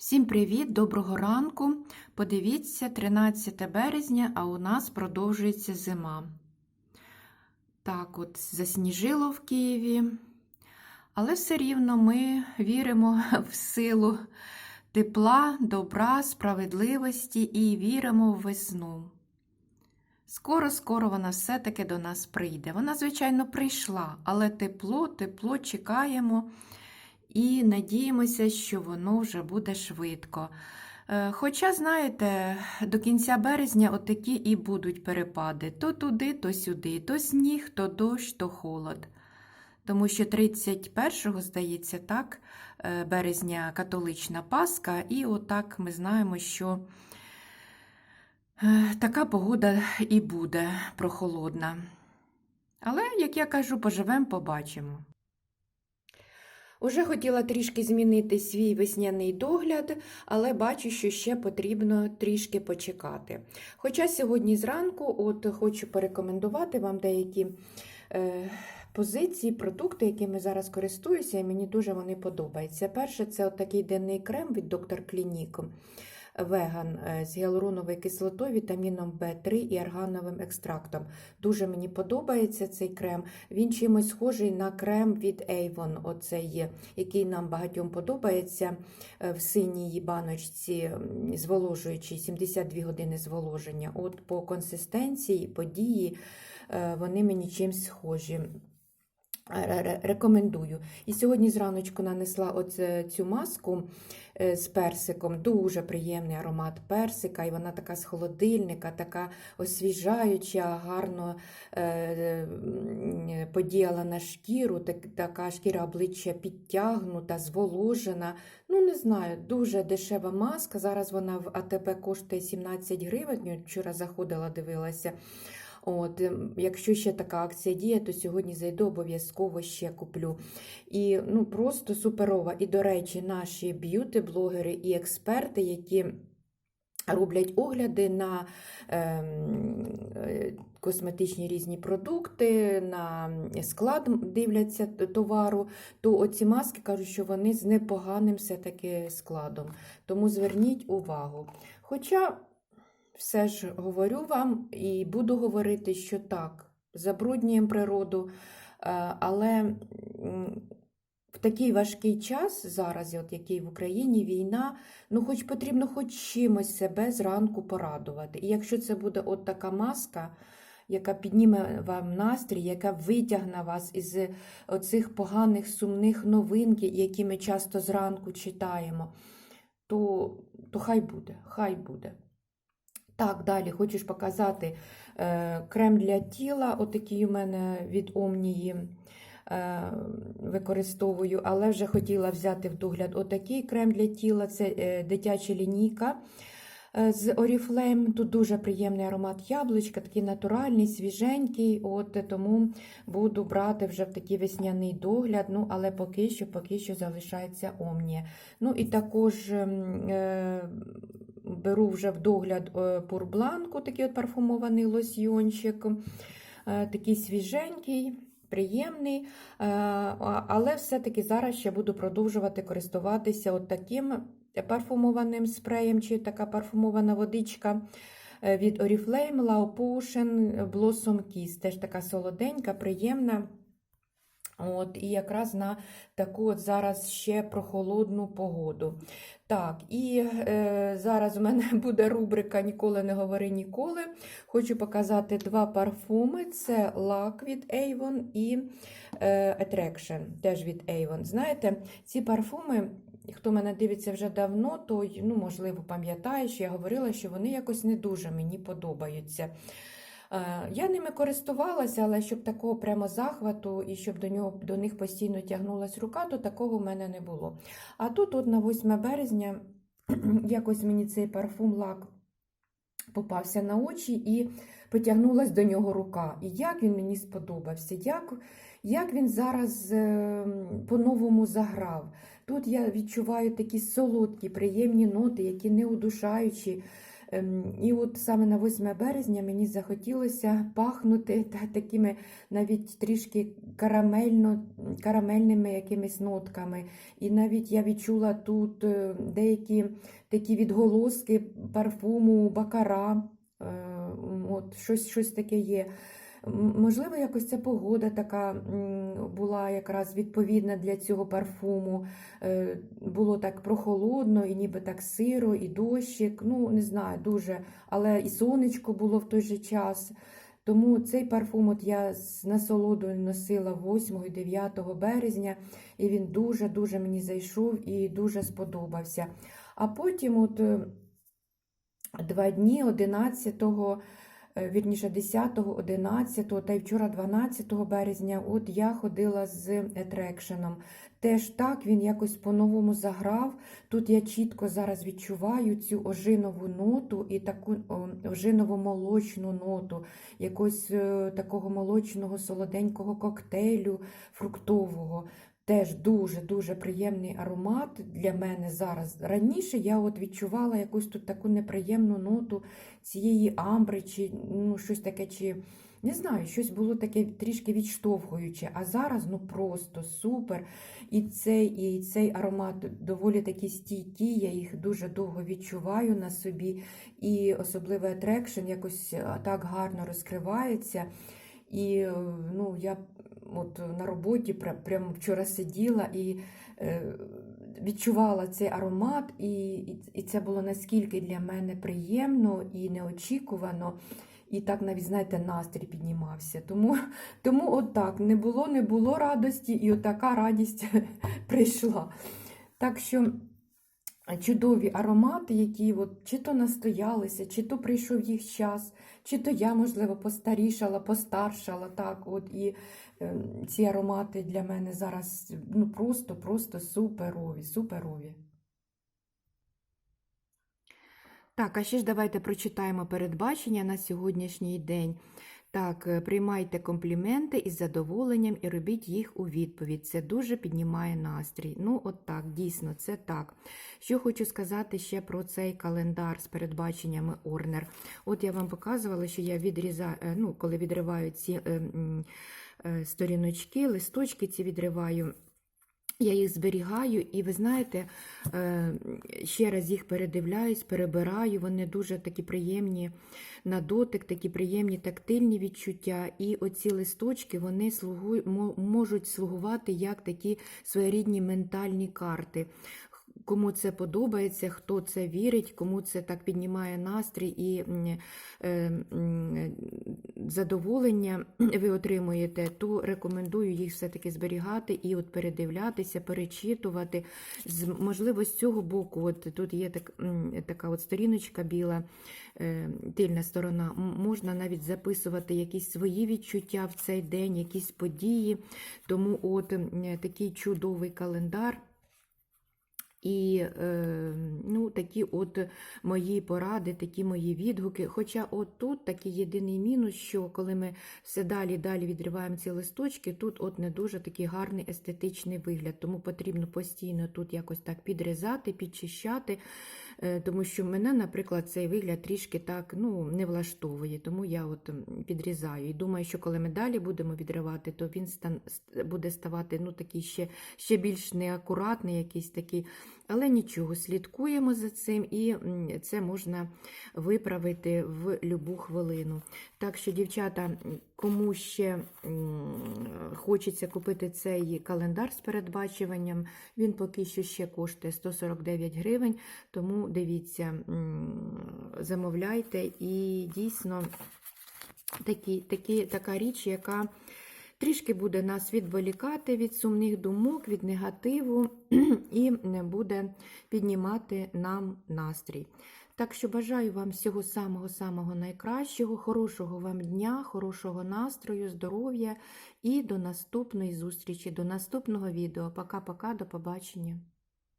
Всім привіт, доброго ранку. Подивіться, 13 березня, а у нас продовжується зима. Так, от засніжило в Києві, але все рівно ми віримо в силу тепла, добра, справедливості і віримо в весну. Скоро-скоро вона все-таки до нас прийде. Вона, звичайно, прийшла, але тепло, тепло чекаємо і надіємося, що воно вже буде швидко. Е, Хоча, знаєте, до кінця березня отакі і будуть перепади: то туди, то сюди, то сніг, то дощ, то холод. Тому що 31-го, здається, так, е, березня католична Пасха, і отак ми знаємо, що е, така погода і буде прохолодна. Але, як я кажу, поживемо, побачимо. Уже хотіла трішки змінити свій весняний догляд, але бачу, що ще потрібно трішки почекати. Хоча сьогодні зранку от хочу порекомендувати вам деякі е, позиції, продукти, якими зараз користуюся, і мені дуже вони подобаються. Перше, це от такий денний крем від доктор Клінік. Веган е, з гіалуроновою кислотою, вітаміном В3 і аргановим екстрактом. Дуже мені подобається цей крем. Він чимось схожий на крем від Avon, оцей, який нам багатьом подобається е, в синій баночці, зволожуючий 72 години зволоження. От По консистенції, по дії е, вони мені чимось схожі. Рекомендую. І сьогодні зраночку нанесла оце, цю маску з персиком. Дуже приємний аромат персика, і вона така з холодильника, така освіжаюча, гарно е, подіяла на шкіру, так, така шкіра обличчя підтягнута, зволожена. Ну, не знаю, дуже дешева маска. Зараз вона в АТП коштує 17 гривень. Вчора заходила, дивилася. От, Якщо ще така акція діє, то сьогодні зайду обов'язково ще куплю. І ну, просто суперова. І, до речі, наші б'юти-блогери і експерти, які роблять огляди на е, косметичні різні продукти, на склад дивляться товару, то оці маски кажуть, що вони з непоганим все-таки складом. Тому зверніть увагу. Хоча все ж говорю вам і буду говорити, що так, забруднюємо природу, е, але в такий важкий час, зараз, от який в Україні війна, ну хоч потрібно хоч чимось себе зранку порадувати. І якщо це буде от така маска, яка підніме вам настрій, яка витягне вас із оцих поганих сумних новин, які ми часто зранку читаємо, то, то хай буде, хай буде. Так, далі хочу показати е, крем для тіла, отакий у мене від Омнії е, використовую, але вже хотіла взяти в догляд отакий крем для тіла це е, дитяча лінійка з Oriflame. Тут дуже приємний аромат яблучка, такий натуральний, свіженький. от Тому буду брати вже в такий весняний догляд, ну, але поки що поки що залишається Омнія. Ну і також беру вже в догляд е, пурбланку, такий от парфумований лосьйончик, е, такий свіженький, приємний. Е, але все-таки зараз ще буду продовжувати користуватися от таким парфумованим спреєм, чи така парфумована водичка. Від Oriflame Lao Potion Blossom Kiss. Теж така солоденька, приємна. От, І якраз на таку от зараз ще прохолодну погоду. Так, і е, зараз у мене буде рубрика Ніколи не говори ніколи. Хочу показати два парфуми: це лак від Avon і е, Attraction, теж від Avon. Знаєте, ці парфуми. Хто мене дивиться вже давно, то ну, можливо пам'ятає, що я говорила, що вони якось не дуже мені подобаються. Е, я ними користувалася, але щоб такого прямо захвату і щоб до нього, до них постійно тягнулась рука, то такого в мене не було. А тут, от на 8 березня, якось мені цей парфум лак попався на очі і потягнулася до нього рука. І як він мені сподобався, як як він зараз е, по-новому заграв. Тут я відчуваю такі солодкі, приємні ноти, які не удушаючі. Ем, І от саме на 8 березня мені захотілося пахнути та такими навіть трішки карамельно, карамельними якимись нотками. І навіть я відчула тут е, деякі такі відголоски парфуму бакара. Е, От, щось, щось таке є. Можливо, якось ця погода така була якраз відповідна для цього парфуму. Е, Було так прохолодно, і ніби так сиро, і дощик. Ну, не знаю, дуже. Але і сонечко було в той же час. Тому цей парфум от я з насолодою носила 8 і 9 березня, і він дуже-дуже мені зайшов і дуже сподобався. А потім, от е, два дні 11-го, е, вірніше 10-го, 11-го та й вчора 12 березня, от я ходила з етрекшеном. Теж так він якось по-новому заграв. Тут я чітко зараз відчуваю цю ожинову ноту і таку о, ожиново-молочну ноту, якогось е, такого молочного солоденького коктейлю фруктового. Теж дуже-дуже приємний аромат для мене зараз. Раніше я от відчувала якусь тут таку неприємну ноту цієї амбри, чи ну, щось таке, чи не знаю, щось було таке трішки відштовхуюче. А зараз ну просто супер. І цей, і цей аромат доволі такі стійкі, я їх дуже довго відчуваю на собі. І особливо атрекшн якось так гарно розкривається. І ну, я от на роботі прямо вчора сиділа і е, відчувала цей аромат, і, і, це було наскільки для мене приємно і неочікувано. І так навіть, знаєте, настрій піднімався. Тому, тому от так, не було, не було радості, і от така радість прийшла. Так що чудові аромати, які от, чи то настоялися, чи то прийшов їх час, чи то я, можливо, постарішала, постаршала. так, от, І е, ці аромати для мене зараз ну, просто, просто суперові, суперові. Так, а ще ж давайте прочитаємо передбачення на сьогоднішній день. Так, е, приймайте компліменти із задоволенням і робіть їх у відповідь. Це дуже піднімає настрій. Ну, от так, дійсно, це так. Що хочу сказати ще про цей календар з передбаченнями Орнер. От я вам показувала, що я відрізаю, е, ну, коли відриваю ці е, е, сторіночки, листочки ці відриваю. Я їх зберігаю, і ви знаєте, е, ще раз їх передивляюсь, перебираю. Вони дуже такі приємні на дотик, такі приємні тактильні відчуття. І оці листочки вони слугу, можуть слугувати як такі своєрідні ментальні карти. Кому це подобається, хто це вірить, кому це так піднімає настрій і е, задоволення ви отримуєте, то рекомендую їх все-таки зберігати і от передивлятися, перечитувати. Можливо, з цього боку, от тут є так, така от сторіночка біла, е, тильна сторона, можна навіть записувати якісь свої відчуття в цей день, якісь події. Тому от такий чудовий календар. І е, ну, такі от мої поради, такі мої відгуки. Хоча от тут такий єдиний мінус, що коли ми все далі далі відриваємо ці листочки, тут от не дуже такий гарний естетичний вигляд. Тому потрібно постійно тут якось так підрізати, підчищати. Е, тому що мене, наприклад, цей вигляд трішки так ну, не влаштовує, тому я от підрізаю. І думаю, що коли ми далі будемо відривати, то він буде ставати ну, такий ще, ще більш неакуратний, якийсь такий. Але нічого, слідкуємо за цим, і це можна виправити в любу хвилину. Так що, дівчата, кому ще хочеться купити цей календар з передбачуванням, він поки що ще коштує 149 гривень. Тому дивіться, замовляйте і дійсно такі, такі, така річ, яка трішки буде нас відволікати від сумних думок, від негативу і не буде піднімати нам настрій. Так що бажаю вам всього самого-самого найкращого, хорошого вам дня, хорошого настрою, здоров'я і до наступної зустрічі, до наступного відео. Пока-пока, до побачення.